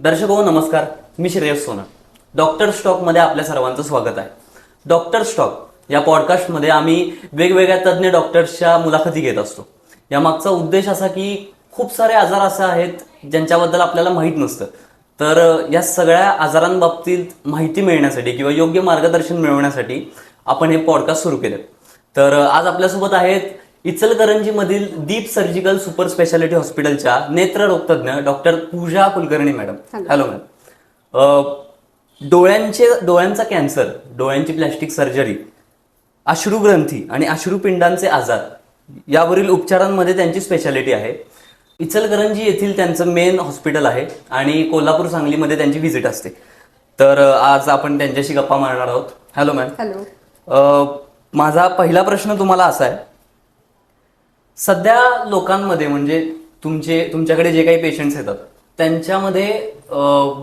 दर्शक हो नमस्कार. मी श्रेयस सोना डॉक्टर स्टॉकमध्ये आपल्या सर्वांचं स्वागत आहे. डॉक्टर स्टॉक या पॉडकास्टमध्ये आम्ही वेगवेगळ्या तज्ज्ञ डॉक्टर्सच्या मुलाखती घेत असतो. यामागचा उद्देश असा की खूप सारे आजार असे आहेत ज्यांच्याबद्दल आपल्याला माहीत नसतं. तर या सगळ्या आजारांबाबतीत माहिती मिळण्यासाठी किंवा योग्य मार्गदर्शन मिळवण्यासाठी आपण हे पॉडकास्ट सुरू केले. तर आज आपल्यासोबत आहेत इचलकरंजीमधील दीप सर्जिकल सुपर स्पेशालिटी हॉस्पिटलच्या नेत्ररोगतज्ञ doctor Pooja Kulkarni madam. Hello. Ma'am अ, डोळ्यांचे डोळ्यांचा कॅन्सर डोळ्यांची प्लॅस्टिक सर्जरी अश्रुग्रंथी आणि अश्रुपिंडांचे आजार यावरील उपचारांमध्ये त्यांची स्पेशालिटी आहे. इचलकरंजी येथील त्यांचं मेन हॉस्पिटल आहे आणि कोल्हापूर सांगलीमध्ये त्यांची व्हिजिट असते. तर आज आपण त्यांच्याशी गप्पा मारणार आहोत. Hello ma'am. हॅलो. माझा पहिला प्रश्न तुम्हाला असा आहे. सध्या लोकांमध्ये म्हणजे तुमचे तुमच्याकडे जे काही पेशंट्स येतात त्यांच्यामध्ये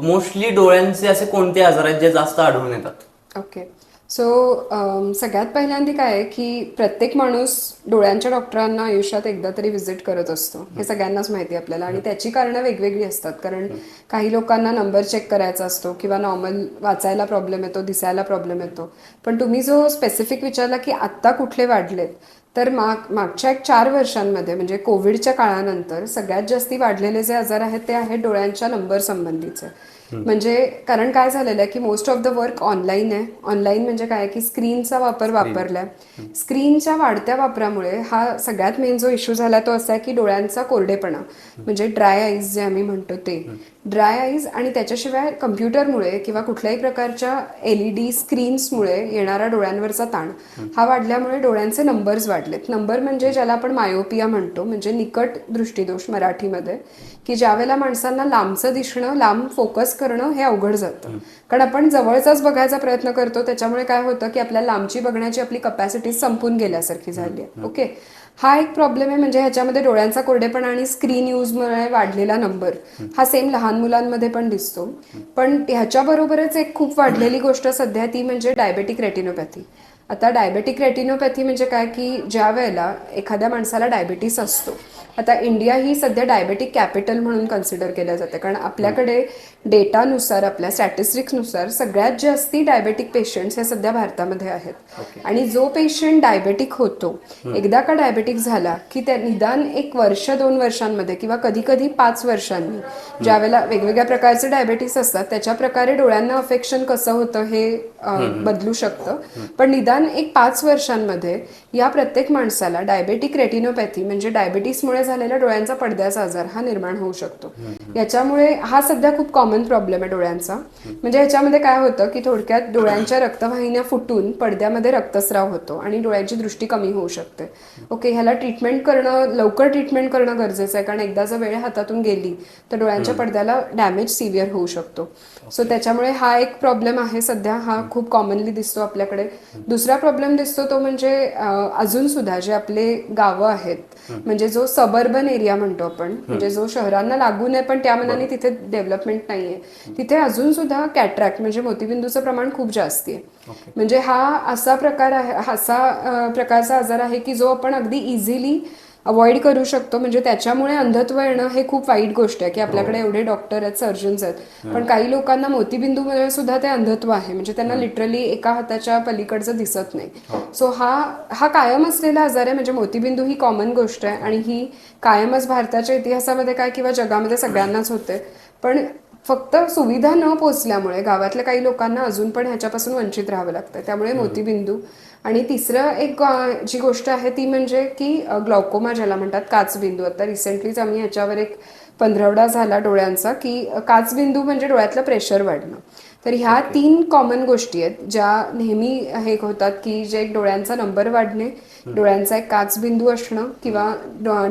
मोस्टली डोळ्यांचे असे कोणते आजार आहेत जे जास्त आढळून येतात? ओके सो सगळ्यात पहिल्यांदा काय आहे की प्रत्येक माणूस डोळ्यांच्या डॉक्टरांना आयुष्यात एकदा तरी व्हिजिट करत असतो. हे सगळ्यांनाच माहिती आपल्याला आणि त्याची कारणं वेगवेगळी असतात. कारण काही लोकांना नंबर चेक करायचा असतो किंवा नॉर्मल वाचायला प्रॉब्लेम येतो दिसायला प्रॉब्लेम येतो. पण तुम्ही जो स्पेसिफिक विचारला की आत्ता कुठले वाढलेत तर माग मागच्या एक चार वर्षांमध्ये म्हणजे कोविडच्या काळानंतर सगळ्यात जास्ती वाढलेले जे आजार आहेत ते आहेत डोळ्यांच्या नंबर संबंधीचे. म्हणजे कारण काय झालेलं आहे की most of the work online आहे. ऑनलाईन म्हणजे काय की स्क्रीनचा वापर वापरलाय. स्क्रीनच्या वाढत्या वापरामुळे हा सगळ्यात मेन जो इश्यू झाला तो असा आहे की डोळ्यांचा कोरडेपणा. म्हणजे ड्राय आईज जे आम्ही म्हणतो ते. ड्राय आईज आणि त्याच्याशिवाय कम्प्युटरमुळे किंवा कुठल्याही प्रकारच्या एलईडी स्क्रीन्समुळे येणारा डोळ्यांवरचा ताण हा वाढल्यामुळे डोळ्यांचे नंबर्स वाढलेत. नंबर म्हणजे ज्याला आपण मायोपिया म्हणतो म्हणजे निकट दृष्टीदोष मराठीमध्ये. की ज्यावेळेला माणसांना लांबचं दिसणं लांब फोकस करणं हे अवघड जातं. कारण आपण जवळचाच बघायचा प्रयत्न करतो त्याच्यामुळे काय होतं की आपल्याला लांबची बघण्याची आपली कपॅसिटी संपून गेल्यासारखी झाली आहे. ओके हा एक प्रॉब्लेम आहे म्हणजे ह्याच्यामध्ये डोळ्यांचा कोरडेपणा आणि स्क्रीन यूजमुळे वाढलेला नंबर हा सेम लहान मुलांमध्ये पण दिसतो. पण ह्याच्याबरोबरच एक खूप वाढलेली गोष्ट सध्या ती म्हणजे डायबेटिक रेटिनोपॅथी आता डायबेटिक रेटिनोपॅथी म्हणजे काय की ज्या वेळेला एखाद्या माणसाला डायबिटीस असतो आता इंडिया ही सध्या डायबेटिक कॅपिटल म्हणून कन्सिडर केल्या जाते. कारण आपल्याकडे डेटानुसार आपल्या स्टॅटिस्टिक्सनुसार सगळ्यात जास्ती डायबेटिक पेशंट्स हे सध्या भारतामध्ये आहेत. आणि जो पेशंट डायबेटिक होतो एकदा का डायबेटिक झाला की त्या निदान एक वर्ष दोन वर्षांमध्ये किंवा कधी कधी पाच वर्षांनी ज्यावेळेला वेगवेगळ्या प्रकारचे डायबेटीस असतात त्याच्या प्रकारे डोळ्यांना अफेक्शन कसं होतं हे बदलू शकतं. पण निदान एक पाच वर्षांमध्ये या प्रत्येक माणसाला डायबेटिक रेटिनोपॅथी म्हणजे डायबिटीसमुळे झालेला डोळ्यांचा पडद्याचा आजार हा निर्माण होऊ शकतो. याच्यामुळे हा सध्या खूप कॉमन प्रॉब्लेम आहे डोळ्यांचा. म्हणजे ह्याच्यामध्ये काय होतं की थोडक्यात डोळ्यांच्या रक्तवाहिन्या फुटून पडद्यामध्ये रक्तस्राव होतो आणि डोळ्यांची दृष्टी कमी होऊ शकते. ओके ह्याला ट्रीटमेंट करणं लवकर ट्रीटमेंट करणं गरजेचं आहे. कारण एकदा जर वेळ हातातून गेली तर डोळ्यांच्या पडद्याला डॅमेज सिव्हिअर होऊ शकतो. सो त्याच्यामुळे हा एक प्रॉब्लेम आहे सध्या. हा खूप कॉमनली दिसतो आपल्याकडे. दुसरा प्रॉब्लेम दिसतो तो म्हणजे अजून सुद्धा जे आपले गावं आहेत म्हणजे जो सबर्बन एरिया म्हणतो आपण म्हणजे जो शहरांना लागून आहे पण त्या मनाने तिथे डेव्हलपमेंट नाहीये. तिथे अजून सुद्धा कॅट्रॅक्ट म्हणजे मोतीबिंदूचं प्रमाण खूप जास्ती आहे. म्हणजे हा असा प्रकार आहे हा असा प्रकारचा आजार आहे की जो आपण अगदी इझिली अवॉइड करू शकतो. म्हणजे त्याच्यामुळे अंधत्व येणं हे खूप वाईट गोष्ट आहे की आपल्याकडे एवढे डॉक्टर आहेत सर्जन्स आहेत. पण काही लोकांना मोतीबिंदूमध्ये सुद्धा ते अंधत्व आहे. म्हणजे त्यांना लिटरली एका हाताच्या पलीकडचं दिसत नाही. सो हा हा कायम असलेला आजार आहे. म्हणजे मोतीबिंदू ही कॉमन गोष्ट आहे आणि ही कायमच भारताच्या इतिहासामध्ये काय किंवा जगामध्ये सगळ्यांनाच होते. पण फक्त सुविधा न पोचल्यामुळे गावातल्या काही लोकांना अजून पण ह्याच्यापासून वंचित राहावं लागतं. त्यामुळे मोतीबिंदू आणि तिसरं एक जी गोष्ट आहे ती म्हणजे की ग्लॉकोमा ज्याला म्हणतात काचबिंदू. आता रिसेंटलीच आम्ही ह्याच्यावर एक पंधरवडा झाला डोळ्यांचा की काचबिंदू म्हणजे डोळ्यातलं प्रेशर वाढणं. तर ह्या तीन कॉमन गोष्टी आहेत ज्या नेहमी हे होतात की जे एक डोळ्यांचा नंबर वाढणे डोळ्यांचा एक काचबिंदू असणं किंवा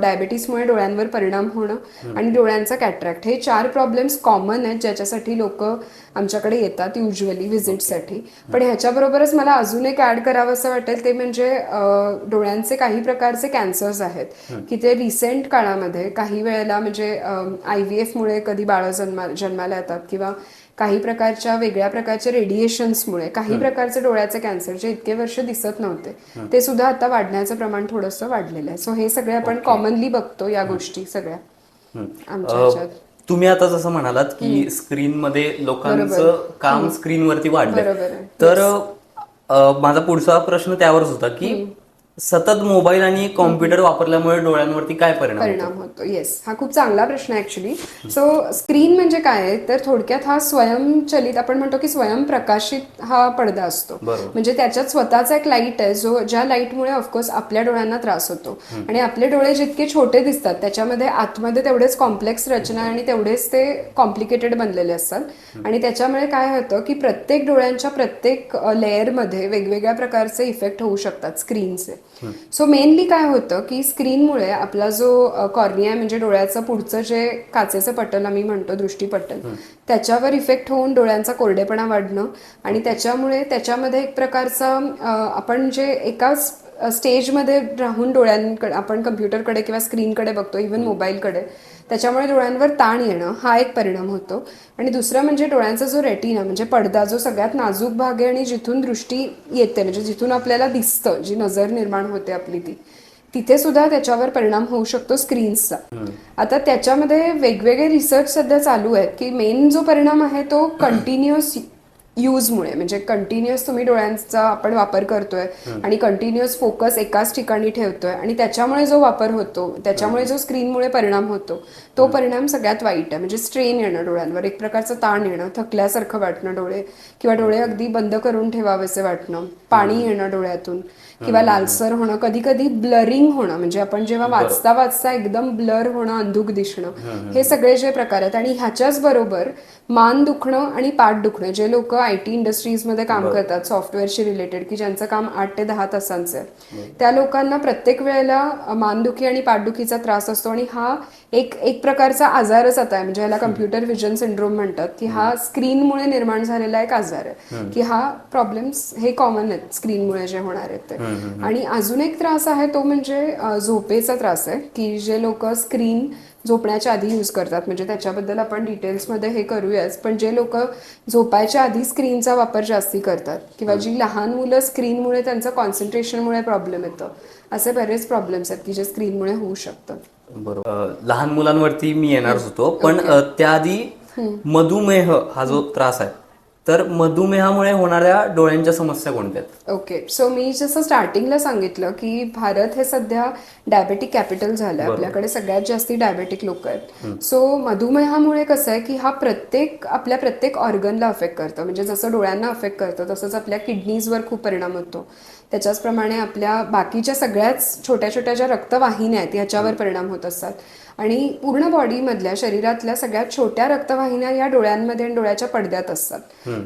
डायबिटीसमुळे डोळ्यांवर परिणाम होणं आणि डोळ्यांचा कॅट्रॅक्ट. हे चार प्रॉब्लेम्स कॉमन आहेत ज्याच्यासाठी लोक आमच्याकडे येतात युजली व्हिजिटसाठी. पण ह्याच्याबरोबरच मला अजून एक ऍड करावं असं वाटेल ते म्हणजे डोळ्यांचे काही प्रकारचे कॅन्सर्स आहेत की ते रिसेंट काळामध्ये काही वेळेला म्हणजे आय व्ही एफमुळे कधी बाळं जन्मा जन्माला येतात किंवा काही प्रकारच्या वेगळ्या प्रकारच्या रेडिएशन्समुळे काही प्रकारचे डोळ्याचे कॅन्सर जे इतके वर्ष दिसत नव्हते ते सुद्धा आता वाढण्याचं प्रमाण थोडंसं वाढलेलं आहे. सो हे सगळे आपण कॉमनली बघतो या गोष्टी सगळ्या. आमच्या अ, ह्याच्यात. तुम्ही आता जसं म्हणालात की स्क्रीन मध्ये लोकांचं काम स्क्रीनवरती आहे. तर माझा पुढचा प्रश्न त्यावरच होता की सतत मोबाईल आणि कॉम्प्युटर वापरल्यामुळे डोळ्यांवरती काय परिणाम होतो? परिणाम होतो येस हा खूप चांगला प्रश्न आहे ऍक्च्युली सो स्क्रीन म्हणजे काय आहे? तर थोडक्यात हा स्वयंचलित आपण म्हणतो की स्वयंप्रकाशित हा पडदा असतो. म्हणजे त्याच्यात स्वतःचा एक लाइट आहे जो ज्या लाईटमुळे ऑफकोर्स आपल्या डोळ्यांना त्रास होतो. आणि आपले डोळे जितके छोटे दिसतात त्याच्यामध्ये आतमध्ये तेवढेच कॉम्प्लेक्स रचना आणि तेवढेच ते कॉम्प्लिकेटेड बनलेले असतात. आणि त्याच्यामुळे काय होतं की प्रत्येक डोळ्यांच्या प्रत्येक लेअरमध्ये वेगवेगळ्या प्रकारचे इफेक्ट होऊ शकतात स्क्रीनचे सो मेनली काय होतं की स्क्रीनमुळे आपला जो कॉर्निया म्हणजे डोळ्याचं पुढचं जे काचेचं पटल आम्ही म्हणतो दृष्टीपटल त्याच्यावर इफेक्ट होऊन डोळ्यांचा कोरडेपणा वाढणं आणि त्याच्यामुळे त्याच्यामध्ये एक प्रकारचा आपण जे एकाच स्टेजमध्ये राहून डोळ्यांकडे आपण कम्प्युटरकडे किंवा स्क्रीनकडे बघतो इव्हन मोबाईलकडे त्याच्यामुळे डोळ्यांवर ताण येणं हा एक परिणाम होतो. आणि दुसरं म्हणजे डोळ्यांचा जो रेटिना म्हणजे पडदा जो सगळ्यात नाजूक भाग आहे आणि जिथून दृष्टी येते म्हणजे जिथून आपल्याला दिसतं जी नजर निर्माण होते आपली ती तिथे सुद्धा त्याच्यावर परिणाम होऊ शकतो स्क्रीन्सचा. आता त्याच्यामध्ये वेगवेगळे रिसर्च सध्या चालू आहेत की मेन जो परिणाम आहे तो कंटिन्युअस यूजमुळे म्हणजे कंटिन्युअस तुम्ही डोळ्यांचा आपण वापर करतोय आणि कंटिन्युअस फोकस एकाच ठिकाणी ठेवतोय आणि त्याच्यामुळे जो वापर होतो त्याच्यामुळे जो स्क्रीनमुळे परिणाम होतो तो परिणाम सगळ्यात वाईट आहे. म्हणजे स्ट्रेन येणं डोळ्यांवर एक प्रकारचं ताण येणं थकल्यासारखं वाटणं डोळे किंवा डोळे अगदी बंद करून ठेवावेसे वाटणं. पाणी येणं डोळ्यातून किंवा लालसर होणं कधी कधी ब्लरिंग होणं म्हणजे आपण जेव्हा वाचता वाचता एकदम ब्लर होणं अंधुक दिसणं हे सगळे जे प्रकार आहेत आणि ह्याच्याच बरोबर मान दुखणं आणि पाठ दुखणं जे लोक आय टी इंडस्ट्रीजमध्ये काम करतात सॉफ्टवेअरशी रिलेटेड की ज्यांचं काम आठ ते दहा तासांचं आहे. त्या लोकांना प्रत्येक वेळेला मानदुखी आणि पाठदुखीचा त्रास असतो आणि हा एक एक प्रकारचा आजारच आता आहे. म्हणजे ह्याला कम्प्युटर विजन सिंड्रोम म्हणतात की हा स्क्रीनमुळे निर्माण झालेला एक आजार आहे की हा प्रॉब्लेम्स हे कॉमन आहेत. स्क्रीनमुळे जे होणार आहेत ते. आणि अजून एक त्रास आहे तो म्हणजे झोपेचा त्रास आहे की जे लोक स्क्रीन झोपण्याच्या आधी यूज करतात. म्हणजे त्याच्याबद्दल आपण डिटेल्समध्ये हे करूयाच. पण जे लोक झोपायच्या आधी स्क्रीनचा वापर जास्ती करतात किंवा जी लहान मुलं स्क्रीनमुळे त्यांचं कॉन्सन्ट्रेशनमुळे प्रॉब्लेम येतं असे बरेच प्रॉब्लेम्स आहेत की जे स्क्रीनमुळे होऊ शकतात बरोबर. लहान मुलांवरती मी येणारच होतो पण त्याआधी मधुमेह हा जो त्रास आहे तर मधुमेहामुळे होणाऱ्या डोळ्यांच्या समस्या कोणत्या आहेत? ओके सो मी जसं स्टार्टिंगला सांगितलं की भारत हे सध्या डायबेटिक कॅपिटल झालं आहे आपल्याकडे सगळ्यात जास्ती डायबेटिक लोक आहेत. सो मधुमेहामुळे कसं आहे की हा प्रत्येक आपल्या प्रत्येक ऑर्गनला अफेक्ट करतं. म्हणजे जसं डोळ्यांना अफेक्ट करतं तसंच आपल्या किडनीजवर खूप परिणाम होतो. त्याच्याचप्रमाणे आपल्या बाकीच्या सगळ्याच छोट्या छोट्या ज्या रक्तवाहिन्या आहेत ह्याच्यावर परिणाम होत असतात. आणि पूर्ण बॉडीमधल्या शरीरातल्या सगळ्यात छोट्या रक्तवाहिन्या या डोळ्यांमध्ये आणि डोळ्याच्या पडद्यात असतात.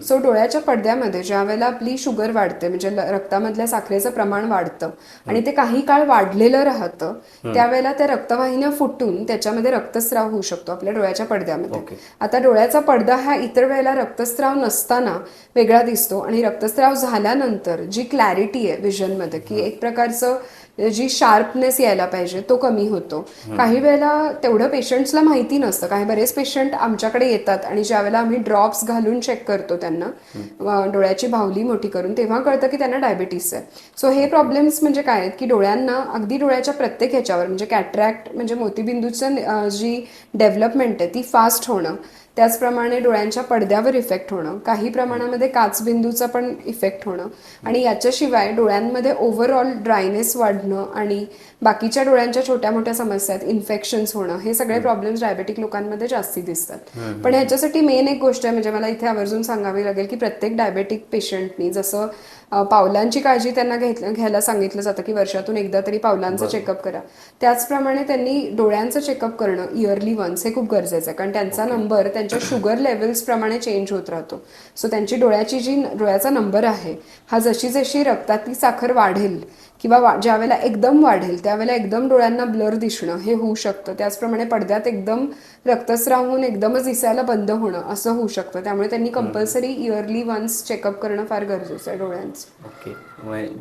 सो डोळ्याच्या पडद्यामध्ये ज्या वेळेला आपली शुगर वाढते म्हणजे रक्तामधल्या साखरेचं प्रमाण वाढतं आणि ते काही काळ वाढलेलं राहतं त्यावेळेला त्या रक्तवाहिन्या फुटून त्याच्यामध्ये रक्तस्राव होऊ शकतो आपल्या डोळ्याच्या पडद्यामध्ये. आता डोळ्याचा पडदा हा इतर वेळेला रक्तस्राव नसताना वेगळा दिसतो आणि रक्तस्राव झाल्यानंतर जी क्लॅरिटी आहे विजनमध्ये की एक प्रकारचं जी शार्पनेस यायला पाहिजे तो कमी होतो. काही वेळेला तेवढं पेशंट्सला माहिती नसतं. काही बरेच पेशंट आमच्याकडे येतात आणि ज्या वेळेला आम्ही ड्रॉप्स घालून चेक करतो त्यांना डोळ्याची भावली मोठी करून तेव्हा कळतं की त्यांना डायबिटीस आहे. सो हे प्रॉब्लेम्स म्हणजे काय आहेत? की डोळ्यांना अगदी डोळ्याच्या प्रत्येक ह्याच्यावर म्हणजे कॅट्रॅक्ट म्हणजे मोतीबिंदूचं जी डेव्हलपमेंट आहे ती फास्ट होणं. त्याचप्रमाणे डोळ्यांच्या पडद्यावर इफेक्ट होणं काही प्रमाणामध्ये काचबिंदूचा पण इफेक्ट होणं आणि याच्याशिवाय डोळ्यांमध्ये ओव्हरऑल ड्रायनेस वाढणं आणि बाकीच्या डोळ्यांच्या छोट्या मोठ्या समस्या आहेत इन्फेक्शन्स होणं हे सगळे प्रॉब्लेम्स डायबेटिक लोकांमध्ये जास्ती दिसतात. पण ह्याच्यासाठी मेन एक गोष्ट आहे म्हणजे मला इथे आवर्जून सांगावी लागेल की प्रत्येक डायबेटिक पेशंटनी जसं पावलांची काळजी त्यांना घेतलं घ्यायला सांगितलं जातं की वर्षातून एकदा तरी पावलांचं चेकअप करा. त्याचप्रमाणे त्यांनी डोळ्यांचं चेकअप करणं इयरली वन्स हे खूप गरजेचं आहे. कारण त्यांचा नंबर त्यांच्या शुगर लेवल्स प्रमाणे चेंज होत राहतो. सो त्यांची डोळ्याची जी डोळ्याचा नंबर आहे हा जशी जशी रक्तातली साखर वाढेल किंवा वा ज्या वेळेला एकदम वाढेल त्यावेळेला एकदम डोळ्यांना ब्लर दिसणं हे होऊ शकतं. त्याचप्रमाणे पडद्यात एकदम रक्तस्राव होऊन एकदमच दिसायला बंद होणं असं होऊ शकतं. त्यामुळे त्यांनी कंपल्सरी इयरली वन्स चेकअप करणं फार गरजेचं आहे डोळ्यांचं. ओके.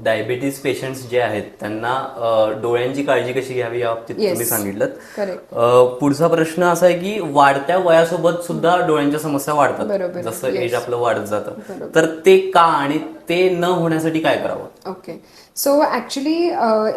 डायबिटीस पेशंट्स जे आहेत त्यांना डोळ्यांची काळजी कशी घ्यावी या बाबतीत. तुम्ही सांगितलं. पुढचा प्रश्न असा आहे की वाढत्या वयासोबत सुद्धा डोळ्यांच्या समस्या वाढतात. जसं. एज आपलं वाढत जातं. तर ते का आणि ते न होण्यासाठी काय करावं? ओके. सो ॲक्च्युली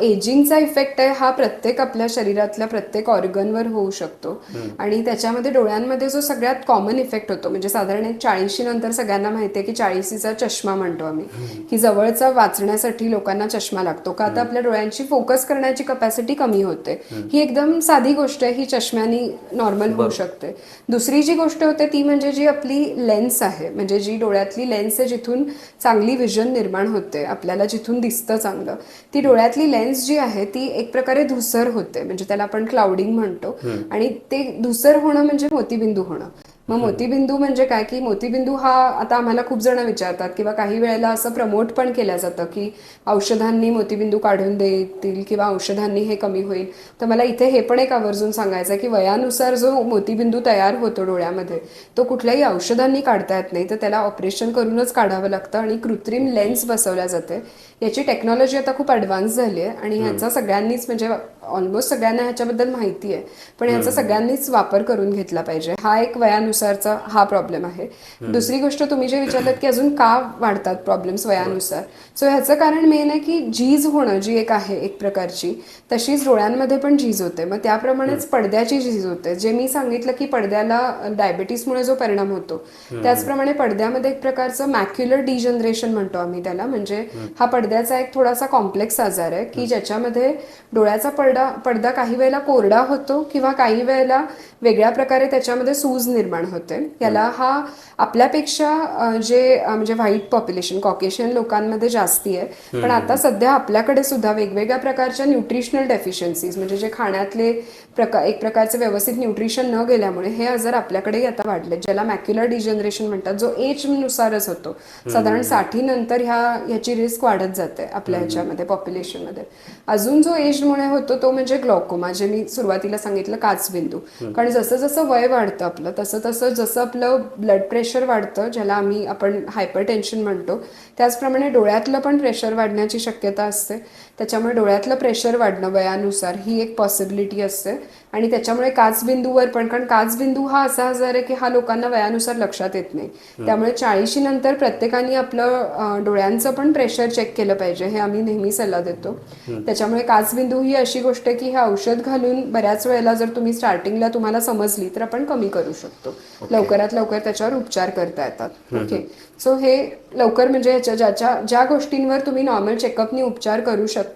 एजिंगचा इफेक्ट आहे हा प्रत्येक आपल्या शरीरातल्या प्रत्येक ऑर्गनवर होऊ शकतो. आणि त्याच्यामध्ये डोळ्यांमध्ये जो सगळ्यात कॉमन इफेक्ट होतो म्हणजे साधारण एक चाळीशी नंतर सगळ्यांना माहिती आहे की चाळीसीचा चष्मा म्हणतो आम्ही. की जवळचा वाचण्यासाठी लोकांना चष्मा लागतो. का तर आपल्या डोळ्यांची फोकस करण्याची कपॅसिटी कमी होते. ही एकदम साधी गोष्ट आहे ही चष्म्यानी नॉर्मल होऊ शकते. दुसरी जी गोष्ट होते ती म्हणजे जी आपली लेन्स आहे म्हणजे जी डोळ्यातली लेन्स आहे जिथून चांगली विजन निर्माण होते आपल्याला जिथून दिसतं चांगलं. ती डोळ्यातली लेन्स जी आहे ती एक प्रकारे धुसर होते. म्हणजे त्याला आपण क्लाउडिंग म्हणतो. आणि ते धुसर होणं म्हणजे मोतीबिंदू होणं. मग मोतीबिंदू म्हणजे काय? की मोतीबिंदू हा आता आम्हाला खूप जण विचारतात किंवा काही वेळेला असं प्रमोट पण केलं जातं की औषधांनी मोतीबिंदू काढून देतील किंवा औषधांनी हे कमी होईल. तर मला इथे हे पण एक आवर्जून सांगायचं आहे की वयानुसार जो मोतीबिंदू तयार होतो डोळ्यामध्ये तो कुठल्याही औषधांनी काढता येत नाही. तर त्याला ऑपरेशन करूनच काढावं लागतं आणि कृत्रिम लेन्स बसवल्या जाते. याची टेक्नॉलॉजी आता खूप ॲडव्हान्स झाली आहे आणि ह्याचा सगळ्यांनीच म्हणजे ऑलमोस्ट सगळ्यांना ह्याच्याबद्दल माहिती आहे. पण ह्याचा सगळ्यांनीच वापर करून घेतला पाहिजे. हा एक वयानुसारचा हा प्रॉब्लेम आहे. दुसरी गोष्ट तुम्ही जे विचारलं की अजून का वाढतात प्रॉब्लेम्स वयानुसार? सो ह्याचं कारण मेन आहे की झीज होणं जी एक आहे एक प्रकारची तशीच डोळ्यांमध्ये पण झीज होते. मग त्याप्रमाणेच पडद्याची झीज होते. जे मी सांगितलं की पडद्याला डायबिटीसमुळे जो परिणाम होतो त्याचप्रमाणे पडद्यामध्ये एक प्रकारचं मॅक्युलर डिजनरेशन म्हणतो आम्ही त्याला. म्हणजे हा पडद्याचा एक थोडासा कॉम्प्लेक्स आजार आहे की ज्याच्यामध्ये डोळ्याचा पडदा पडदा काही वेळेला कोरडा होतो किंवा काही वेळेला वेगळ्या प्रकारे त्याच्यामध्ये सूज निर्माण होते. याला हा आपल्यापेक्षा जे म्हणजे व्हाईट पॉप्युलेशन कॉकेशियन लोकांमध्ये जास्ती आहे. पण आता सध्या आपल्याकडे सुद्धा वेगवेगळ्या प्रकारच्या न्यूट्रिशनल डेफिशियन्सीज म्हणजे जे खाण्यातले प्रकार एक प्रकारचे व्यवस्थित न्यूट्रिशन न गेल्यामुळे हे आजार आपल्याकडेही आता वाढले ज्याला मॅक्युलर डिजनरेशन म्हणतात जो एज नुसारच होतो. साधारणसाठी नंतर ह्या ह्याची रिस्क वाढत जाते आपल्या ह्याच्यामध्ये पॉप्युलेशनमध्ये अजून जो एजमुळे होतो तो म्हणजे ग्लॉकोमा जे मी सुरुवातीला सांगितलं काचबिंदू कारण जसं जसं वय वाढतं आपलं तसं तसं जसं आपलं ब्लड प्रेशर वाढतं ज्याला आम्ही आपण हायपर टेन्शन म्हणतो त्याचप्रमाणे डोळ्यातलं पण प्रेशर वाढण्याची शक्यता असते. त्याच्यामुळे डोळ्यातलं प्रेशर वाढणं वयानुसार ही एक पॉसिबिलिटी असते. आणि त्याच्यामुळे काचबिंदूवर पण कारण काचबिंदू हा असा आजार आहे की हा लोकांना वयानुसार लक्षात येत नाही. त्यामुळे चाळीशी नंतर प्रत्येकाने आपलं डोळ्यांचं पण प्रेशर चेक केलं पाहिजे हे आम्ही नेहमी सल्ला देतो. त्याच्यामुळे काचबिंदू ही अशी गोष्ट आहे की हे औषध घालून बऱ्याच वेळेला जर तुम्ही स्टार्टिंगला तुम्हाला समजली तर आपण कमी करू शकतो. लवकरात लवकर त्याच्यावर उपचार करता येतात. ओके. सो हे लवकर म्हणजे ह्याच्या ज्याच्या ज्या गोष्टींवर तुम्ही नॉर्मल चेकअपनी उपचार करू शकता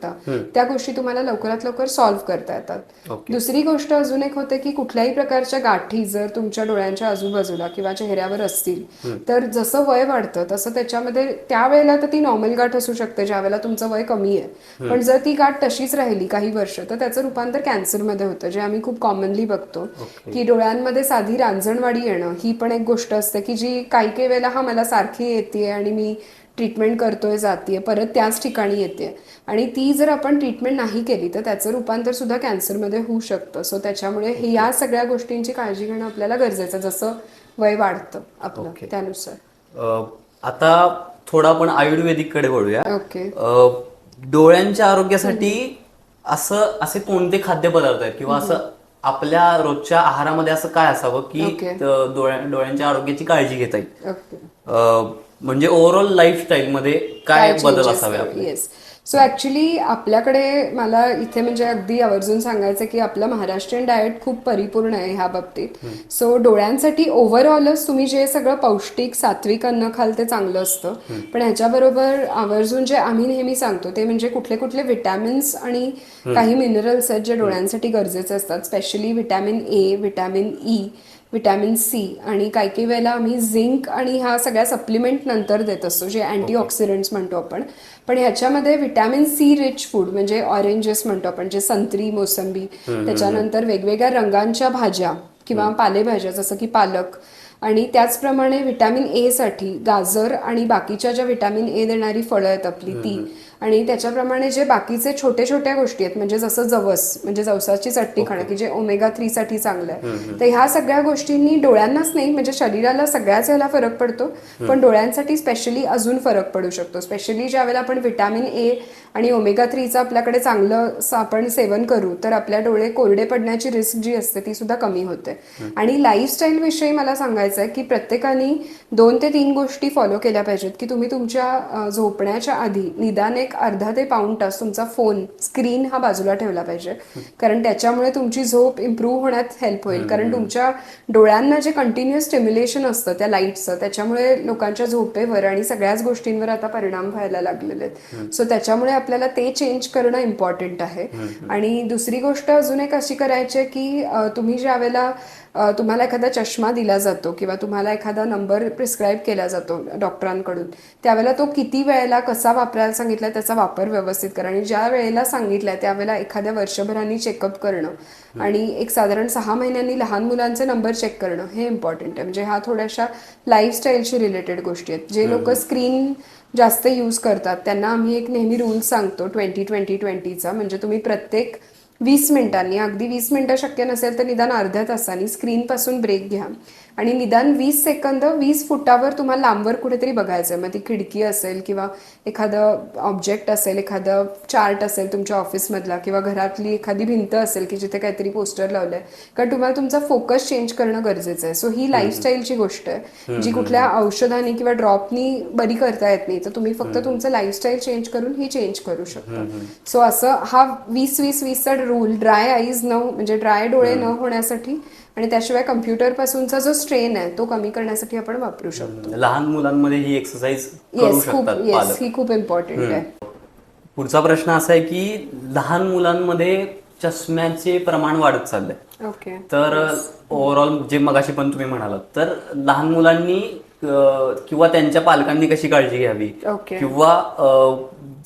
त्या गोष्टी तुम्हाला लवकरात लवकर सॉल्व्ह करता येतात. दुसरी गोष्ट अजून एक होते की कुठल्याही प्रकारच्या गाठी जर तुमच्या डोळ्यांच्या आजूबाजूला किंवा चेहऱ्यावर असतील तर जसं वय वाढतं तसं त्याच्यामध्ये त्यावेळेला तर ती नॉर्मल गाठ असू शकते ज्या वेळेला तुमचं वय कमी आहे. पण जर ती गाठ तशीच राहिली काही वर्ष तर त्याचं रूपांतर कॅन्सरमध्ये होतं जे आम्ही खूप कॉमनली बघतो. की डोळ्यांमध्ये साधी रांजणवाडी येणं ही पण एक गोष्ट असते की जी काही काही वेळेला हा मला सारखी येते आणि मी ट्रीटमेंट करतोय जातीये परत त्याच ठिकाणी येते. आणि ती जर आपण ट्रीटमेंट नाही केली तर त्याचं रूपांतर सुद्धा कॅन्सरमध्ये होऊ शकतं. सो त्याच्यामुळे हे या सगळ्या गोष्टींची काळजी घेणं आपल्याला गरजेचं. जसं वय वाढतं आपलं Okay. त्यानुसार. आता थोडा आपण आयुर्वेदिककडे वळूया. ओके अ, डोळ्यांच्या आरोग्यासाठी असं असे कोणते खाद्यपदार्थ आहेत? किंवा असं आपल्या रोजच्या आहारामध्ये असं काय असावं की Okay. डोळ्यांच्या आरोग्याची काळजी घेता येईल? म्हणजे ओव्हरऑल लाईफस्टाईल मध्ये काय बदल असावे आपले? येस सो ऍक्च्युली आपल्याकडे मला इथे म्हणजे अगदी आवर्जून सांगायचं की आपलं महाराष्ट्रीयन डाएट खूप परिपूर्ण आहे ह्या बाबतीत. सो डोळ्यांसाठी ओव्हरऑलच तुम्ही जे सगळं पौष्टिक सात्विक अन्न खाल ते चांगलं असतं. पण ह्याच्याबरोबर आवर्जून जे आम्ही नेहमी सांगतो ते म्हणजे कुठले कुठले विटॅमिन्स आणि काही मिनरल्स आहेत जे डोळ्यांसाठी गरजेचे असतात. Specially vitamin A vitamin E vitamin C आणि काही काही वेळेला आम्ही झिंक आणि ह्या सगळ्या सप्लिमेंट नंतर देत असतो जे अँटीऑक्सिडंट्स म्हणतो आपण. पण ह्याच्यामध्ये विटॅमिन सी रिच फूड म्हणजे ऑरेंजेस म्हणतो आपण जे संत्री मोसंबी त्याच्यानंतर वेगवेगळ्या रंगांच्या भाज्या किंवा पालेभाज्या जसं की पालक. आणि त्याचप्रमाणे विटॅमिन ए साठी गाजर आणि बाकीच्या ज्या विटॅमिन ए देणारी फळं आहेत आपली ती आणि त्याच्याप्रमाणे जे बाकीचे छोटे छोट्या गोष्टी आहेत म्हणजे जसं जवस म्हणजे जवसाची चटणी खाणं की जे ओमेगा थ्री साठी चांगलं आहे. तर ह्या सगळ्या गोष्टींनी डोळ्यांनाच नाही म्हणजे शरीराला सगळ्याच ह्याला फरक पडतो पण डोळ्यांसाठी स्पेशली अजून फरक पडू शकतो. स्पेशली ज्यावेळेला आपण विटॅमिन ए आणि ओमेगा थ्रीचं आपल्याकडे चांगलं आपण सेवन करू तर आपल्या डोळे कोरडे पडण्याची रिस्क जी असते ती सुद्धा कमी होते. आणि लाईफस्टाईल विषयी मला सांगायचं आहे की प्रत्येकाने दोन ते तीन गोष्टी फॉलो केल्या पाहिजेत की तुम्ही तुमच्या झोपण्याच्या आधी निदान एक अर्धा ते पाऊण तास तुमचा फोन स्क्रीन हा बाजूला ठेवला पाहिजे. कारण त्याच्यामुळे तुमची झोप इम्प्रूव्ह होण्यात हेल्प होईल. कारण तुमच्या डोळ्यांना जे कंटिन्युअस स्टिम्युलेशन असतं त्या लाईटचं त्याच्यामुळे लोकांच्या झोपेवर आणि सगळ्याच गोष्टींवर आता परिणाम व्हायला लागलेले आहेत. सो त्याच्यामुळे आपल्याला ते चेंज करणं इम्पॉर्टंट आहे. आणि दुसरी गोष्ट अजून एक अशी करायची आहे की तुम्ही ज्या वेळेला तुम्हाला एखादा चष्मा दिला जातो किंवा तुम्हाला एखादा नंबर प्रिस्क्राईब केला जातो डॉक्टरांकडून त्यावेळेला तो किती वेळेला कसा वापरायला सांगितलाय त्याचा वापर व्यवस्थित करा आणि ज्या वेळेला सांगितलाय त्यावेळेला एखाद्या वर्षभराने चेकअप करणं. आणि एक साधारण सहा महिन्यांनी लहान मुलांचे नंबर चेक करणं हे इम्पॉर्टंट आहे. म्हणजे ह्या थोड्याशा लाईफस्टाईलशी रिलेटेड गोष्टी आहेत. जे लोक स्क्रीन जास्त यूज करतात त्यांना आम्ही एक नेहमी रूल सांगतो ट्वेंटी ट्वेंटी ट्वेंटीचा म्हणजे तुम्ही प्रत्येक वीस मिनिटांनी अगदी वीस मिनिटं शक्य नसेल तर निदान अर्ध्या तासांनी स्क्रीनपासून ब्रेक घ्या. आणि निदान वीस सेकंद वीस फुटावर तुम्हाला लांबवर कुठेतरी बघायचं आहे मग ती खिडकी असेल किंवा एखादं ऑब्जेक्ट असेल एखादं चार्ट असेल तुमच्या ऑफिसमधला किंवा घरातली एखादी भिंत असेल की जिथे काहीतरी पोस्टर लावलंय. कारण तुम्हाला तुमचा फोकस चेंज करणं गरजेचं आहे. सो ही लाईफस्टाईलची गोष्ट आहे जी कुठल्या औषधाने किंवा ड्रॉपनी बरी करता येत नाही. तर तुम्ही फक्त तुमचं लाईफस्टाईल चेंज करून ही चेंज करू शकता. सो असं हा वीस वीस वीसचा रूल ड्राय आईज न म्हणजे ड्राय डोळे न होण्यासाठी आणि त्याशिवाय कम्प्युटर पासूनचा जो स्ट्रेन आहे तो कमी करण्यासाठी आपण वापरू शकतो. लहान मुलांमध्ये ही एक्सरसाइज करू येस खूप शकतात येस ही खूप इम्पॉर्टंट आहे. पुढचा प्रश्न असा आहे की लहान मुलांमध्ये चष्म्याचे प्रमाण वाढत चाललंय. ओके तर ओव्हरऑल जे मगाशी पण तुम्ही म्हणालात तर लहान मुलांनी किंवा त्यांच्या पालकांनी कशी काळजी घ्यावी? किंवा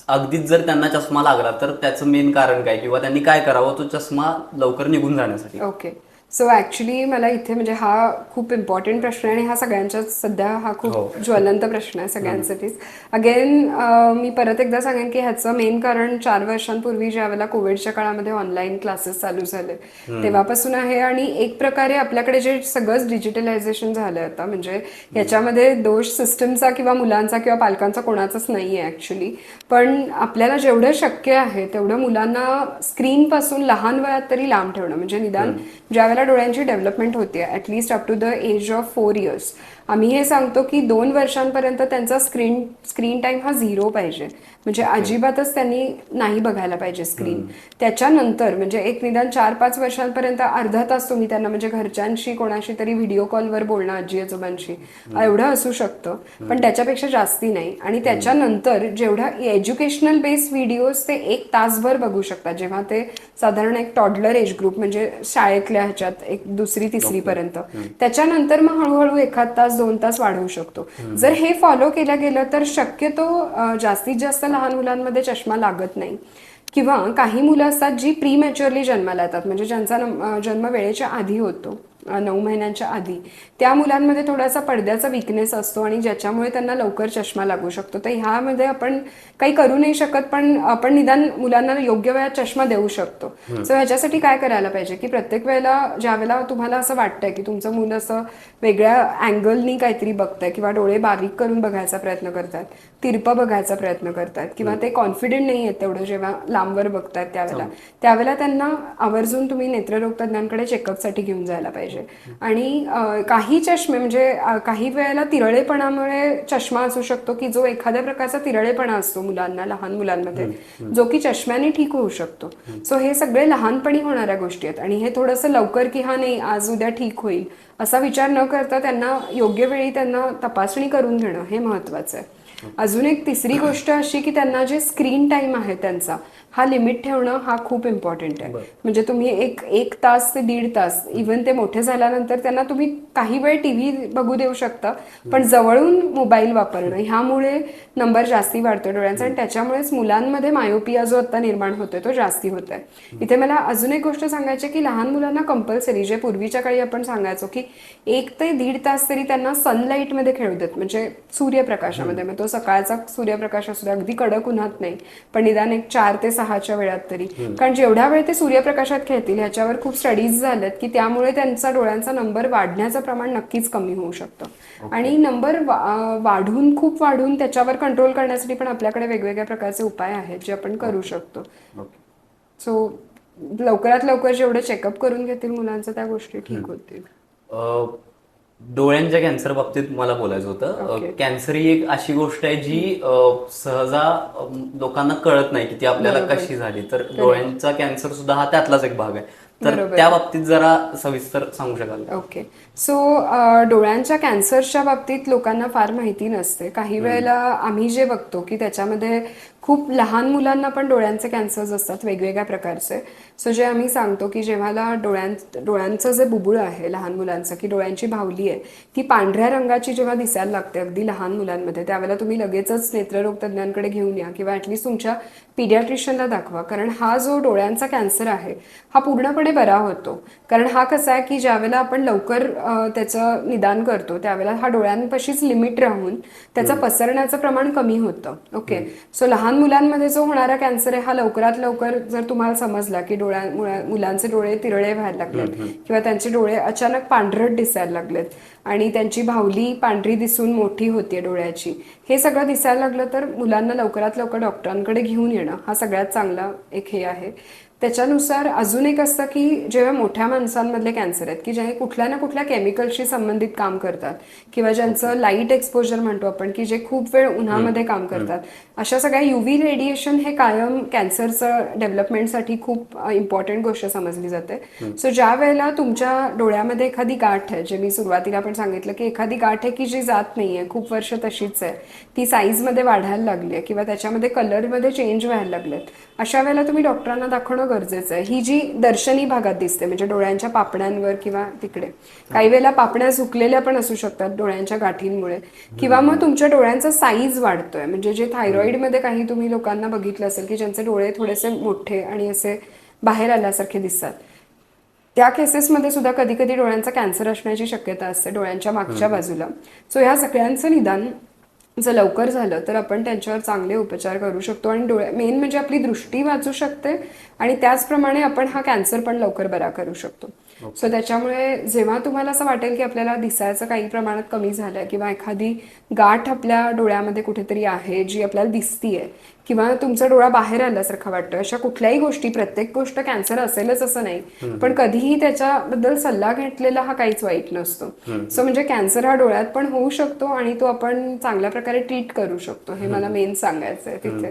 अगदीच जर त्यांना चष्मा लागला तर त्याचं मेन कारण काय? किंवा त्यांनी काय करावं? तो चष्मा लवकर निघून जाण्यासाठी. ओके सो ऍक्च्युली मला इथे म्हणजे हा खूप इम्पॉर्टंट प्रश्न आहे आणि हा सगळ्यांच्या सध्या हा हो. खूप ज्वलंत प्रश्न आहे सगळ्यांसाठीच. अगेन मी परत एकदा सांगेन की ह्याचं मेन कारण चार वर्षांपूर्वी ज्या वेळेला कोविडच्या काळामध्ये ऑनलाईन क्लासेस चालू झाले तेव्हापासून आहे आणि एक प्रकारे आपल्याकडे जे सगळंच डिजिटलायझेशन झालंय आता म्हणजे याच्यामध्ये दोष सिस्टमचा किंवा मुलांचा किंवा पालकांचा कोणाचाच नाही आहे ऍक्च्युली पण आपल्याला जेवढं शक्य आहे तेवढं मुलांना स्क्रीन पासून लहान वयात तरी लांब ठेवणं म्हणजे निदान ज्यावेळेला डोळ्यांची डेव्हलपमेंट होते at least up to the age of four years आम्ही हे सांगतो की दोन वर्षांपर्यंत त्यांचा स्क्रीन स्क्रीन टाइम हा झिरो पाहिजे. म्हणजे अजिबातच त्यांनी नाही बघायला पाहिजे स्क्रीन त्याच्यानंतर म्हणजे एक निदान चार पाच वर्षांपर्यंत अर्धा तास तुम्ही त्यांना म्हणजे घरच्यांशी कोणाशी तरी व्हिडिओ कॉलवर बोलणं आजी आजोबांशी एवढं असू शकतं. पण त्याच्यापेक्षा जास्ती नाही. आणि त्याच्यानंतर जेवढा एज्युकेशनल बेस व्हिडिओज ते एक तासभर बघू शकतात जेव्हा ते साधारण एक टॉडलर एज ग्रुप म्हणजे शाळेतल्या ह्याच्यात एक दुसरी तिसरी पर्यंत. त्याच्यानंतर मग हळूहळू एखाद तास दोन तास वाढवू शकतो. जर हे फॉलो केलं गेलं तर शक्यतो जास्तीत जास्त लहान मुलांमध्ये चष्मा लागत नाही. किंवा काही मुलं असतात जी प्री मॅच्युअरली जन्माला येतात. म्हणजे ज्यांचा जन्म वेळेच्या आधी होतो. नऊ महिन्यांच्या आधी. त्या मुलांमध्ये थोडासा पडद्याचा विकनेस असतो आणि ज्याच्यामुळे त्यांना लवकर चष्मा लागू शकतो. तर ह्यामध्ये आपण काही करू नाही शकत पण आपण निदान मुलांना योग्य वेळात चष्मा देऊ शकतो. सो ह्याच्यासाठी काय करायला पाहिजे? की प्रत्येक वेळेला ज्या वेळेला तुम्हाला असं वाटतंय की तुमचं मुलं असं वेगळ्या अँगलनी काहीतरी बघतंय किंवा डोळे बारीक करून बघायचा प्रयत्न करतात तिरपं बघायचा प्रयत्न करतात किंवा ते कॉन्फिडेंट नाही आहेत तेवढं जेव्हा लांबवर बघतात त्यावेळेला त्यावेळेला त्यांना आवर्जून तुम्ही नेत्ररोग तज्ञांकडे चेकअपसाठी घेऊन जायला पाहिजे. आणि अं, काही चष्मे म्हणजे काही वेळेला तिरळेपणामुळे चष्मा असू शकतो की जो एखाद्या प्रकारचा तिरळेपणा असतो मुलांना लहान मुलांमध्ये जो की चष्म्याने ठीक होऊ शकतो. सो हे सगळे लहानपणी होणाऱ्या गोष्टी आहेत. आणि हे थोडंसं लवकर की हा नाही आज उद्या ठीक होईल असा विचार न करता त्यांना योग्य वेळी त्यांना तपासणी करून घेणं हे महत्वाचं आहे. अजून एक तिसरी गोष्ट अशी की त्यांना जे स्क्रीन टाइम आहे त्यांचा हा लिमिट ठेवणं हा खूप इम्पॉर्टंट आहे. म्हणजे तुम्ही एक एक तास ते दीड तास इवन ते मोठे झाल्यानंतर त्यांना तुम्ही काही वेळ टीव्ही बघू देऊ शकता पण जवळून मोबाईल वापरणं. ह्यामुळे नंबर जास्ती वाढतो डोळ्यांचा आणि त्याच्यामुळेच मुलांमध्ये मायोपिया जो आता निर्माण होतोय तो जास्ती होत आहे इथे मला अजून एक गोष्ट सांगायची की लहान मुलांना कंपल्सरी जे पूर्वीच्या काळी आपण सांगायचो की एक ते दीड तास तरी त्यांना सनलाईटमध्ये खेळू देत म्हणजे सूर्यप्रकाशामध्ये. मग तो सकाळचा सूर्यप्रकाश असू दे अगदी कडक उन्हात नाही पण निदान एक चार ते सहाच्या वेळात तरी. कारण जेवढ्या वेळ ते सूर्यप्रकाशात खेळतील ह्याच्यावर खूप स्टडीज झाल्यात की त्यामुळे त्यांचा डोळ्यांचा नंबर वाढण्याचं प्रमाण नक्कीच कमी होऊ शकतं. आणि नंबर वाढून खूप वाढून त्याच्यावर कंट्रोल करण्यासाठी पण आपल्याकडे वेगवेगळ्या प्रकारचे उपाय आहेत जे आपण करू शकतो. सो लवकरात लवकर जेवढे चेकअप करून घेतील मुलांचं त्या गोष्टी ठीक होतील. डोळ्यांच्या कॅन्सर बाबतीत मला बोलायचं होतं. कॅन्सर ही एक अशी गोष्ट आहे जी सहजा लोकांना कळत नाही की ती आपल्याला. कशी झाली तर डोळ्यांचा कॅन्सर सुद्धा हा त्यातलाच एक भाग आहे तर. त्या बाबतीत जरा सविस्तर सांगू शकाल? ओके सो डोळ्यांच्या कॅन्सरच्या बाबतीत लोकांना फार माहिती नसते काही वेळेला आम्ही जे बघतो की त्याच्यामध्ये खूप लहान मुलांना पण डोळ्यांचे कॅन्सर्स असतात वेगवेगळ्या प्रकारचे सो जे आम्ही सांगतो की जेव्हाला डोळ्यां डोळ्यांचं जे बुबुळ आहे लहान मुलांचं की डोळ्यांची भावली आहे ती पांढऱ्या रंगाची जेव्हा दिसायला लागते अगदी लहान मुलांमध्ये त्यावेळेला तुम्ही लगेचच नेत्ररोग तज्ज्ञांकडे घेऊन या किंवा ॲटलिस्ट तुमच्या पिडियाट्रिशियनला दाखवा. कारण हा जो डोळ्यांचा कॅन्सर आहे हा पूर्णपणे बरा होतो. कारण हा कसा आहे की ज्यावेळेला आपण लवकर त्याचं निदान करतो त्यावेळेला हा डोळ्यांपाशीच लिमिट राहून त्याचं पसरण्याचं प्रमाण कमी होतं. ओके? सो लहान मुलांमध्ये जो होणारा कॅन्सर आहे हा लवकरात लवकर जर तुम्हाला समजला की डोळ्या मुलांचे डोळे तिरळे व्हायला लागलेत किंवा त्यांचे डोळे अचानक पांढरट दिसायला लागलेत आणि त्यांची भावली पांढरी दिसून मोठी होतीये डोळ्याची. हे सगळं दिसायला लागलं तर मुलांना लवकरात लवकर डॉक्टरांकडे घेऊन येणं हा सगळ्यात चांगला एक हे आहे. त्याच्यानुसार अजून एक असतं की जेव्हा मोठ्या माणसांमधले कॅन्सर आहेत की जे कुठल्या ना कुठल्या केमिकलशी संबंधित काम करतात किंवा ज्यांचं लाइट एक्सपोजर म्हणतो आपण की जे खूप वेळ उन्हामध्ये काम करतात. अशा सगळ्या युव्ही रेडिएशन हे कायम कॅन्सरचं डेव्हलपमेंटसाठी खूप इम्पॉर्टंट गोष्ट समजली जाते. सो ज्या वेळेला तुमच्या डोळ्यामध्ये एखादी गाठ आहे जे मी सुरुवातीला पण सांगितलं की एखादी गाठ आहे की जी जात नाहीये खूप वर्ष तशीच आहे ती साईजमध्ये वाढायला लागली आहे किंवा त्याच्यामध्ये कलरमध्ये चेंज व्हायला लागलेत अशा वेळेला तुम्ही डॉक्टरांना दाखवणं गरजेचं आहे. ही जी दर्शनी भागात दिसते म्हणजे डोळ्यांच्या पापण्यांवर किंवा तिकडे. काही वेळेला पापण्या झुकलेल्या पण असू शकतात डोळ्यांच्या गाठींमुळे. किंवा मग तुमच्या डोळ्यांचा साईज वाढतोय. म्हणजे जे थायरॉइडमध्ये काही तुम्ही लोकांना बघितलं असेल की ज्यांचे डोळे थोडेसे मोठे आणि असे बाहेर आल्यासारखे दिसतात. त्या केसेसमध्ये सुद्धा कधी कधी डोळ्यांचा कॅन्सर असण्याची शक्यता असते डोळ्यांच्या मागच्या बाजूला. सो ह्या सगळ्यांचं निदान जर लवकर झालं तर आपण त्यांच्यावर चांगले उपचार करू शकतो. आणि डोळे मेन म्हणजे आपली दृष्टी वाचू शकते आणि त्याचप्रमाणे आपण हा कॅन्सर पण लवकर बरा करू शकतो. सो त्याच्यामुळे जेव्हा तुम्हाला असं वाटेल की आपल्याला दिसायचं काही प्रमाणात कमी झालंय किंवा एखादी गाठ आपल्या डोळ्यामध्ये कुठेतरी आहे जी आपल्याला दिसतीये किंवा तुमचा डोळा बाहेर आल्यासारखा वाटतं अशा कुठल्याही गोष्टी प्रत्येक गोष्ट कॅन्सर असेलच असं नाही. पण कधीही त्याच्याबद्दल सल्ला घेतलेला हा काहीच वाईट नसतो. सो म्हणजे कॅन्सर हा डोळ्यात पण होऊ शकतो आणि तो आपण चांगल्या प्रकारे ट्रीट करू शकतो हे मला मेन सांगायचं आहे तिथे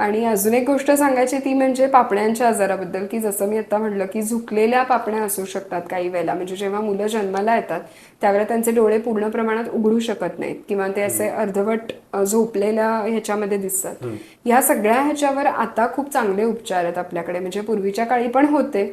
आणि अजून एक गोष्ट सांगायची ती म्हणजे पापण्यांच्या आजाराबद्दल की जसं मी आता म्हटलं की झुकलेल्या पापण्या असू शकतात काही वेळेला. म्हणजे जेव्हा मुलं जन्माला येतात त्यावेळेला त्यांचे डोळे पूर्ण प्रमाणात उघडू शकत नाहीत किंवा ते असे अर्धवट झोपलेल्या ह्याच्यामध्ये दिसतात. ह्या सगळ्या ह्याच्यावर आता खूप चांगले उपचार आहेत आपल्याकडे. म्हणजे पूर्वीच्या काळी पण होते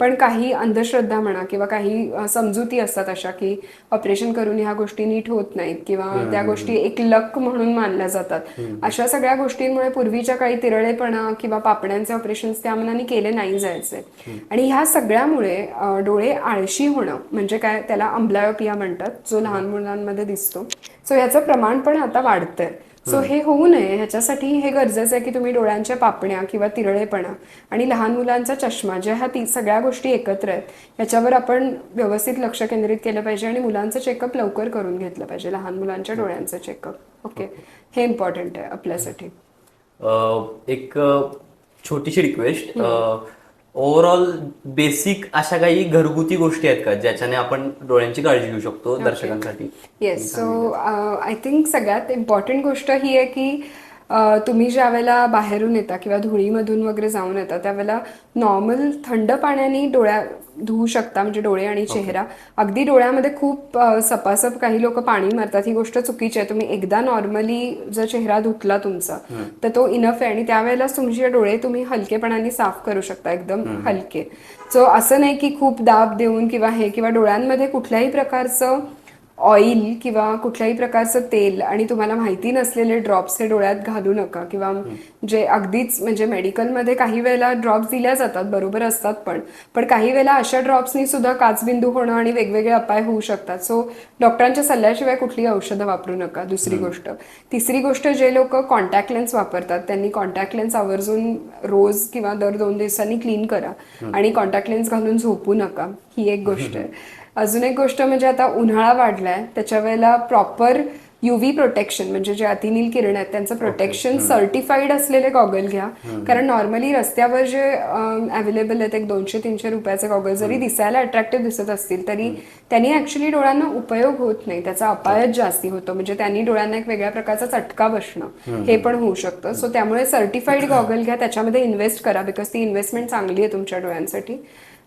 पण काही अंधश्रद्धा म्हणा किंवा काही समजुती असतात अशा की ऑपरेशन करून ह्या गोष्टी नीट होत नाहीत किंवा त्या गोष्टी एक लक म्हणून मानल्या जातात. अशा सगळ्या गोष्टींमुळे पूर्वीच्या काळी तिरळेपणा किंवा पापण्यांचे ऑपरेशन त्या मनाने केले नाही जायचे. आणि ह्या सगळ्यामुळे डोळे आळशी होणं म्हणजे काय त्याला अंब्लायोपिया म्हणतात जो लहान मुलांमध्ये दिसतो सो याचं प्रमाण पण आता वाढतंय. सो हे होऊ नये ह्याच्यासाठी हे गरजेचं आहे की तुम्ही डोळ्यांच्या पापण्या किंवा तिरळेपणा आणि लहान मुलांचा चष्मा ज्या ह्या ती सगळ्या गोष्टी एकत्र आहेत याच्यावर आपण व्यवस्थित लक्ष केंद्रित केलं पाहिजे आणि मुलांचं चेकअप लवकर करून घेतलं पाहिजे लहान मुलांच्या डोळ्यांचं चेकअप ओके हे इम्पॉर्टंट आहे आपल्यासाठी. एक छोटीशी रिक्वेस्ट ओव्हरऑल बेसिक अशा काही घरगुती गोष्टी आहेत का ज्याच्याने आपण डोळ्यांची काळजी घेऊ शकतो दर्शकांसाठी? येस सो आय थिंक सगळ्यात इम्पॉर्टंट गोष्ट ही आहे की तुम्ही ज्या वेळेला बाहेरून येता किंवा धुळीमधून वगैरे जाऊन येता त्यावेळेला नॉर्मल थंड पाण्याने डोळ्या धुवू शकता म्हणजे डोळे आणि चेहरा. अगदी डोळ्यामध्ये खूप सपासप काही लोक पाणी मारतात. ही गोष्ट चुकीची आहे. तुम्ही एकदा नॉर्मली जर चेहरा धुतला तुमचा तर तो इनफ आहे आणि त्यावेळेलाच तुमचे डोळे तुम्ही हलकेपणाने साफ करू शकता एकदम हलके. सो असं नाही की खूप दाब देऊन किंवा हे किंवा डोळ्यांमध्ये कुठल्याही प्रकारचं ऑइल किंवा कुठल्याही प्रकारचं तेल आणि तुम्हाला माहिती नसलेले ड्रॉप्स हे डोळ्यात घालू नका किंवा जे अगदीच म्हणजे मेडिकलमध्ये काही वेळेला ड्रॉप्स दिल्या जातात बरोबर असतात पण पण काही वेळेला अशा ड्रॉप्सनी सुद्धा काचबिंदू होणं आणि वेगवेगळे अपाय होऊ शकतात. सो डॉक्टरांच्या सल्ल्याशिवाय कुठली औषधं वापरू नका. दुसरी गोष्ट. तिसरी गोष्ट जे लोक कॉन्टॅक्ट लेन्स वापरतात त्यांनी कॉन्टॅक्ट लेन्स आवर्जून रोज किंवा दर दोन दिवसांनी क्लीन करा आणि कॉन्टॅक्ट लेन्स घालून झोपू नका. ही एक गोष्ट आहे. अजून एक गोष्ट म्हणजे आता उन्हाळा वाढलाय त्याच्या वेळेला प्रॉपर युव्ही प्रोटेक्शन म्हणजे जे अतिनील किरण आहेत त्यांचं प्रोटेक्शन सर्टिफाईड असलेले गॉगल घ्या. कारण नॉर्मली रस्त्यावर जे अवेलेबल आहेत एक दोनशे तीनशे रुपयाचे गॉगल जरी दिसायला अट्रॅक्टिव्ह दिसत असतील तरी त्यांनी ऍक्च्युली डोळ्यांना उपयोग होत नाही. त्याचा अपायच जास्ती होतो. म्हणजे त्यांनी डोळ्यांना एक वेगळ्या प्रकारचा चटका बसणं हे पण होऊ शकतं. सो त्यामुळे सर्टिफाईड गॉगल घ्या. त्याच्यामध्ये इन्व्हेस्ट करा बिकॉज ती इन्व्हेस्टमेंट चांगली आहे तुमच्या डोळ्यांसाठी.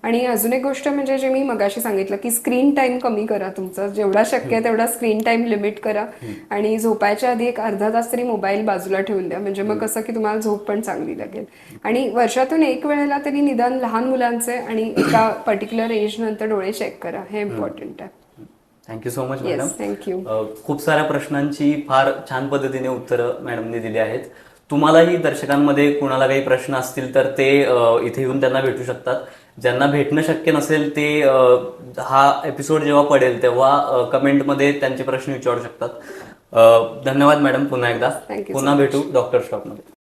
आणि अजून एक गोष्ट म्हणजे जे मी मगाशी सांगितलं की स्क्रीन टाइम कमी करा तुमचा. जेवढा शक्य आहे तेवढा स्क्रीन टाइम लिमिट करा. आणि झोपायच्या आधी एक अर्धा तास तरी मोबाईल बाजूला ठेवून द्या. म्हणजे मग कसं की तुम्हाला झोप पण चांगली लागेल. आणि वर्षातून एक वेळेला तरी निदान लहान मुलांचे आणि एका पर्टिक्युलर एज नंतर डोळे चेक करा. हे इम्पॉर्टंट आहे. Thank you so much madam thank you खूप साऱ्या प्रश्नांची फार छान पद्धतीने उत्तरं मॅडमने दिली आहेत. तुम्हालाही दर्शकांमध्ये कुणाला काही प्रश्न असतील तर ते इथे येऊन त्यांना भेटू शकतात. ज्यांना भेटणं शक्य नसेल ते हा एपिसोड जेव्हा पडेल तेव्हा कमेंटमध्ये त्यांचे प्रश्न विचारू शकतात. धन्यवाद मॅडम पुन्हा एकदा. पुन्हा भेटू डॉक्टर स्टॉकमध्ये